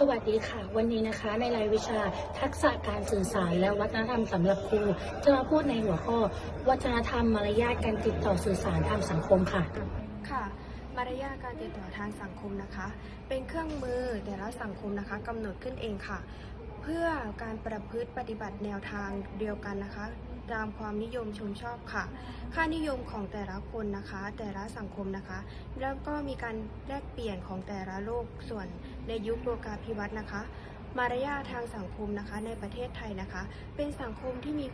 สวัสดีค่ะ วันนี้นะคะในรายวิชาทักษะการสื่อสารและวัฒนธรรมสำหรับครูจะมาพูดในหัวข้อ วัฒนธรรมมารยาทการติดต่อสื่อสารทางสังคมค่ะ ค่ะ มารยาทการติดต่อทางสังคมนะคะ เป็นเครื่องมือแต่ละสังคมนะคะกำหนดขึ้นเองค่ะ เพื่อการประพฤติปฏิบัติแนวทางเดียวกันนะคะตามความนิยมชมชอบค่ะ ค่านิยมของแต่ละคนนะคะ แต่ละสังคมนะคะ แล้วก็มีการแลกเปลี่ยนของแต่ละโลกส่วน ในยุคโลกาภิวัตน์นะคะ มารยาททางสังคมนะคะในประเทศไทยนะคะ เป็นสังคมที่มี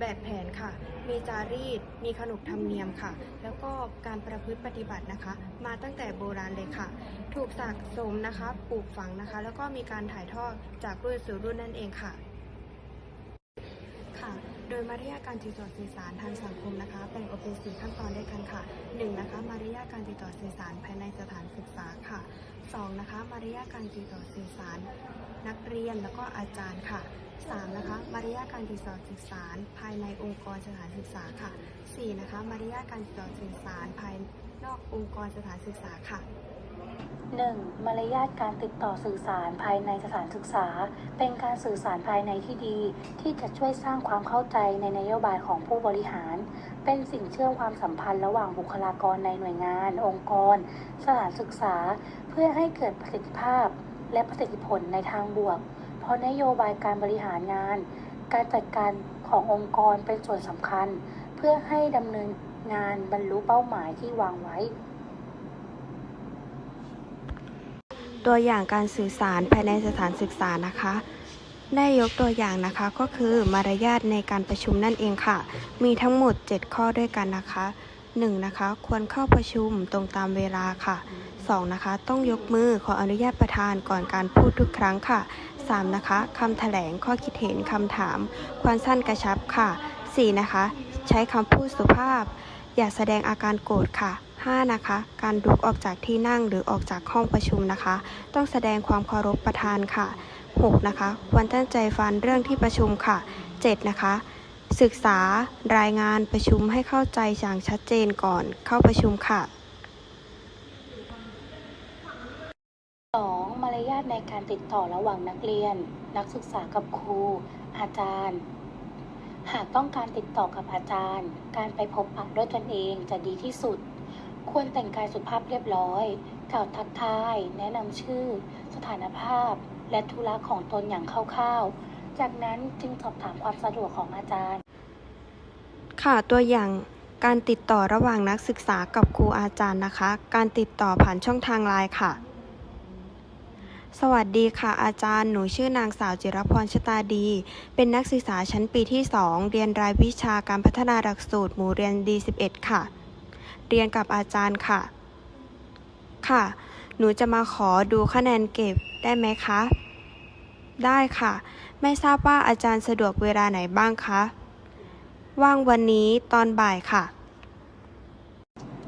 แบบแผนค่ะ มีจารีต มีขนบธรรมเนียมค่ะ แล้วก็การประพฤติปฏิบัตินะคะ มาตั้งแต่โบราณเลยค่ะ ถูกสะสมนะคะ ปลูกฝังนะคะ แล้วก็มีการถ่ายทอดจากรุ่นสู่รุ่นนั่นเองค่ะ ค่ะ โดยมารยาทการติดต่อสื่อสารทางสังคมนะคะ แบ่งออกเป็นสี่ขั้นตอนด้วยกันค่ะ 1. นะคะ มารยาทการติดต่อสื่อสารภายในสถานศึกษา 2. นะคะมารยาทการติดต่อสื่อสาร นักเรียนแล้วก็อาจารย์ค่ะ 3. นะคะมารยาทการติดต่อสื่อสาร ภายในองค์กรสถานศึกษาค่ะ 4. นะคะมารยาทการติดต่อสื่อสารภายนอกองค์กรสถานศึกษาค่ะ 1. มารยาทการติดต่อสื่อสารภายในสถานศึกษา เป็นการสื่อสารภายในที่ดี ที่จะช่วยสร้างความเข้าใจในนโยบายของผู้บริหาร เป็นสิ่งเชื่อมความสัมพันธ์ระหว่างบุคลากรในหน่วยงาน องค์กร สถานศึกษา เพื่อให้เกิดประสิทธิภาพ และประสิทธิผลในทางบวก เพราะนโยบายการบริหารงาน การจัดการขององค์กรเป็นส่วนสำคัญ เพื่อให้ดำเนินงานบรรลุเป้าหมายที่วางไว้ ตัวอย่างการสื่อสารภายในสถานศึกษานะคะ ได้ยกตัวอย่างนะคะก็คือมารยาทในการประชุมนั่นเองค่ะ มีทั้งหมด 7 ข้อด้วยกันนะคะ 1. นะคะ ควรเข้าประชุมตรงตามเวลาค่ะ 2. นะคะ ต้องยกมือขออนุญาตประธานก่อนการพูดทุกครั้งค่ะ 3. นะคะคำแถลงข้อคิดเห็นคำถาม ควรสั้นกระชับค่ะ 4. นะคะ ใช้คำพูดสุภาพ อย่าแสดงอาการโกรธค่ะ 5. นะคะ การลุกออกจากที่นั่งหรือออกจากห้องประชุมนะคะ ต้องแสดงความเคารพประธานค่ะ 6. นะคะควรตั้งใจฟังเรื่องที่ประชุมค่ะ 7. นะคะ ศึกษารายงานประชุมให้เข้าใจอย่างชัดเจนก่อนเข้าประชุมค่ะ 2. มารยาทในการติดต่อระหว่างนักเรียน นักศึกษากับครู อาจารย์ หากต้องการติดต่อกับอาจารย์ การไปพบปะด้วยตนเองจะดีที่สุด ควรแต่งกายสุภาพเรียบร้อย กล่าวทักทาย แนะนำชื่อ สถานภาพ และธุระของตนอย่างคร่าวๆ จากนั้นจึงสอบถามความสะดวกของอาจารย์ ค่ะ ตัวอย่างการติดต่อระหว่างนักศึกษากับครูอาจารย์นะคะ การติดต่อผ่านช่องทางไลน์ค่ะ สวัสดีค่ะ อาจารย์ หนูชื่อนางสาวจิรพรชตาดี เป็นนักศึกษาชั้นปีที่ 2 เรียนรายวิชาการพัฒนาหลักสูตรหมู่เรียน D11 ค่ะ เรียนกับอาจารย์ค่ะ ค่ะ หนูจะมาขอดูคะแนนเก็บได้ไหมคะ ได้ค่ะ ไม่ทราบว่าอาจารย์สะดวกเวลาไหนบ้างคะ ว่างวันนี้ตอนบ่ายค่ะ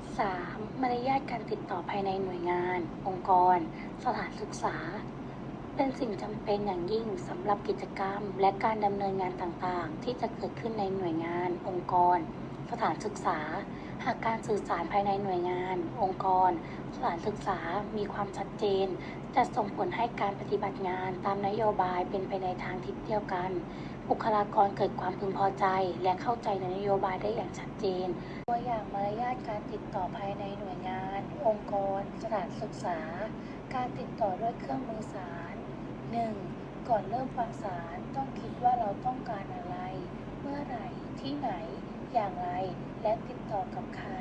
3. มารยาทการติดต่อภายในหน่วยงาน องค์กร สถานศึกษา เป็นสิ่งจำเป็นอย่างยิ่งสำหรับกิจกรรม และการดำเนินงานต่างๆ ที่จะเกิดขึ้นในหน่วยงาน องค์กร สถานศึกษา หากการสื่อสารภายในหน่วยงาน องค์กร สถานศึกษามีความชัดเจน จะส่งผลให้การปฏิบัติงานตามนโยบายเป็นไปในทางทิศเดียวกัน บุคลากรเกิดความพึงพอใจ และเข้าใจในนโยบายได้อย่างชัดเจน ตัวอย่างมารยาทการติดต่อภายในหน่วยงาน องค์กร สถานศึกษา การติดต่อด้วยเครื่องมือสาร 1. ก่อนเริ่มฟังสารต้องคิดว่าเราต้องการอะไร เมื่อไหร่ที่ไหน อย่างไร และติดต่อกับใคร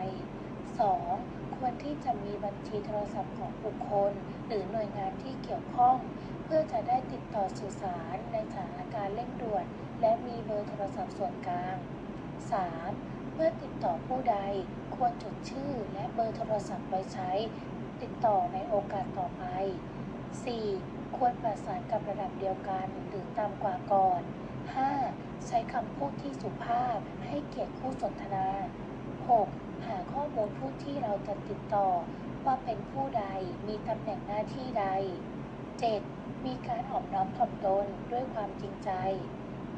2. ควรที่จะมีบัญชีโทรศัพท์ของบุคคล หรือหน่วยงานที่เกี่ยวข้อง เพื่อจะได้ติดต่อสื่อสารในสถานการณ์เร่งด่วน และมีเบอร์โทรศัพท์ส่วนกลาง 3. เมื่อติดต่อผู้ใด ควรจดชื่อและเบอร์โทรศัพท์ไว้ใช้ ติดต่อในโอกาสต่อไป 4. ควรประสานกับระดับเดียวกันหรือต่ำกว่าก่อน 5. ใช้คำพูดที่สุภาพให้เกียรติคู่สนทนา 6. หาข้อมูลผู้ที่เราจะติดต่อ ว่าเป็นผู้ใดมีตำแหน่งหน้าที่ใด 7. มีการอ่อมน้อมถ่อมตนด้วยความจริงใจ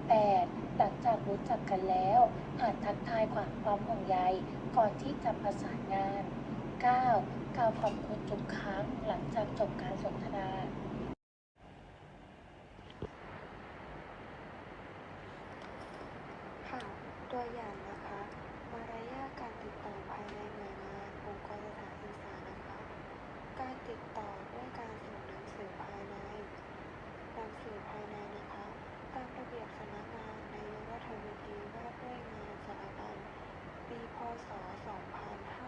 8. หลังจากรู้จักกันแล้วอาจทักทายความความห่วงใยก่อนที่จะประสานงาน 9. กล่าวขอบคุณทุกครั้งหลังจากจบการสนทนา ตัวอย่างนะคะ มารยาทการติดต่อภายในหน่วยงานองค์กรสถานศึกษานะคะ การ ติดต่อด้วยการส่งหนังสือภายใน หนังสือภายในนะคะ ตามระเบียบสำนักงานนายกรัฐมนตรีว่าด้วยงานสถาบันปีพศ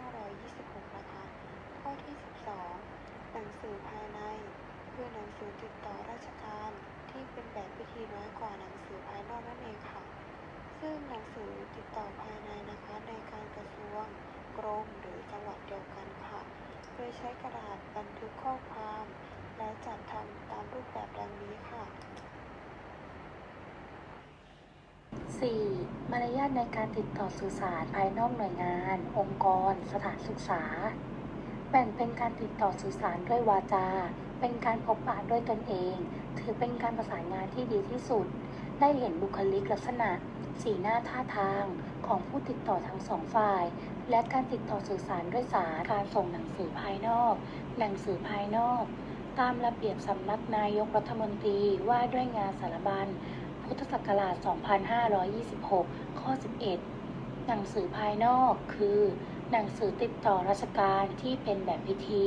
2526 นะคะ ข้อที่ 12 หนังสือภายใน คือหนังสือติดต่อราชการที่เป็นแบบพิธีน้อยกว่าหนังสือภายนอกนั่นเองค่ะ ซึ่งหนังสือติดต่อภายในนะคะในการกระทรวงกรมหรือจังหวัดเดียวกันค่ะ โดยใช้กระดาษบันทึกข้อความ และจัดทำตามรูปแบบดังนี้ค่ะ 4. มารยาทในการติดต่อสื่อสารภายนอกหน่วยงาน องค์กร สถานศึกษา แบ่งเป็นการติดต่อสื่อสารด้วยวาจา เป็นการพบปะด้วยตนเอง ถือเป็นการประสานงานที่ดีที่สุด ได้เห็นบุคลิกลักษณะ สีหน้าท่าทาง ของผู้ติดต่อทั้งสองฝ่าย และการติดต่อสื่อสารด้วยสารการส่งหนังสือภายนอก หนังสือภายนอก ตามระเบียบสำนักนายกรัฐมนตรีว่าด้วยงานสารบัญพุทธศักราช 2526 ข้อ 11 หนังสือภายนอกคือ หนังสือติดต่อราชการที่เป็นแบบพิธี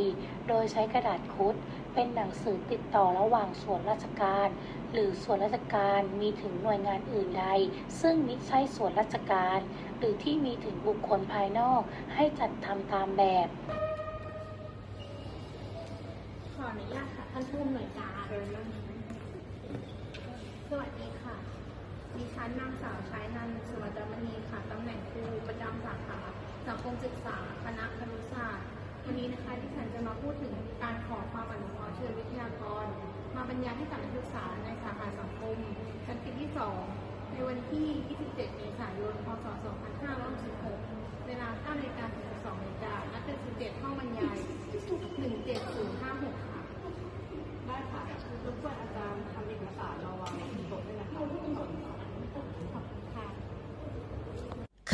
โดยใช้กระดาษคุด เป็นหนังสือติดต่อระหว่างส่วนราชการ หรือส่วนราชการมีถึงหน่วยงานอื่นใด ซึ่งมิใช่ส่วนราชการ หรือที่มีถึงบุคคลภายนอกให้จัดทำตามแบบ ขออนุญาตค่ะท่านผู้อำนวยการสวัสดี ดิฉันนางสาวชายนันท์สวัสดมณีค่ะตำแหน่งครูประจำสาขาสังคมศึกษาคณะครุศาสตร์วันนี้นะคะดิฉันจะมาพูดถึงการขอความอนุเคราะห์เชิญวิทยากร มาบรรยายให้กับนักศึกษาในสาขาสังคมชั้นปีที่ 2 ในวันที่ 27 เมษายน พศ 2566 เวลา9นาฬิกาถึง12นาฬิกานักเรียน17ห้องบรรยาย 17056 ค่ะได้ค่ะรบกวนอาจารย์ทำเอกสารมาวางบนโต๊ะด้วยนะคะ ค่ะ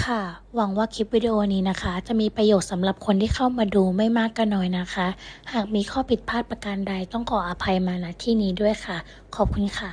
ค่ะ หวังว่าคลิปวิดีโอนี้นะคะ จะมีประโยชน์สำหรับคนที่เข้ามาดูไม่มากก็น้อยนะคะ หากมีข้อผิดพลาดประการใดต้องขออภัยมาณที่นี้ด้วยค่ะ ขอบคุณค่ะ